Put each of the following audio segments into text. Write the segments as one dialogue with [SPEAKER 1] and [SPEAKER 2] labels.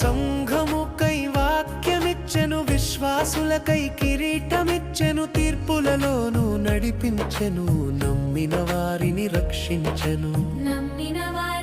[SPEAKER 1] సంఘముకై వాక్యమిచ్చెను విశ్వాసులకై కిరీటమిచ్చెను తీర్పులలోను నడిపించెను నమ్మిన వారిని రక్షించెను.
[SPEAKER 2] నమ్మిన వారి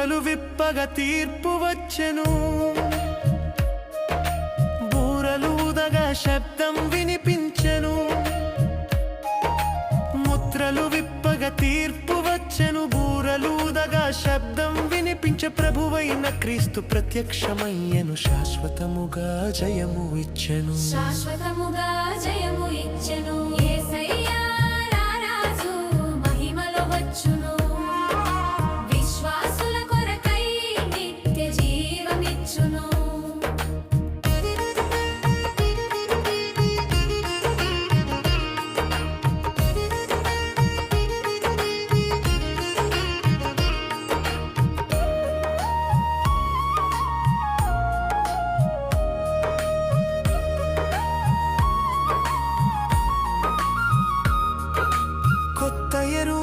[SPEAKER 1] ముద్రలు విప్పగ తీర్పు వచ్చెను. బూరలు ఉదగ శబ్దం వినిపించెను. ముద్రలు విప్పగ తీర్పు వచ్చెను. బూరలు ఉదగ శబ్దం వినిపించ ప్రభువైన క్రీస్తు ప్రత్యక్షమయ్యను. శాశ్వతముగా జయము ఇచ్చెను.
[SPEAKER 2] శాశ్వతముగా జయము ఇచ్చెను.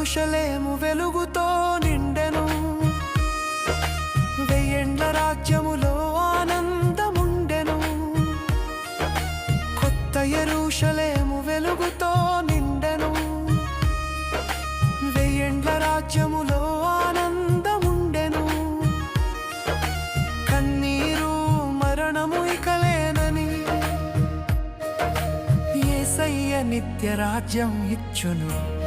[SPEAKER 1] ఎరుషలేము వెలుగుతో నిండెను. వెయ్యండ్ల రాజ్యములో ఆనందముండెను. కొత్త ఎరుషలేము వెలుగుతో నిండెను. వెయ్యండ్ల రాజ్యములో ఆనందముండెను. కన్నీరు మరణము ఇకలేనని ఏసయ్య నిత్య రాజ్యం ఇచ్చును.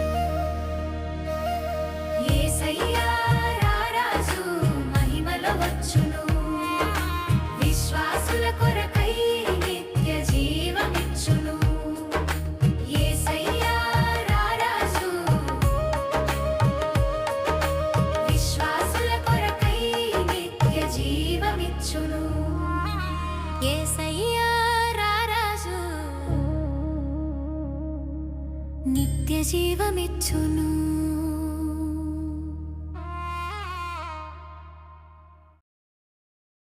[SPEAKER 3] నిత్య జీవమిచ్చును.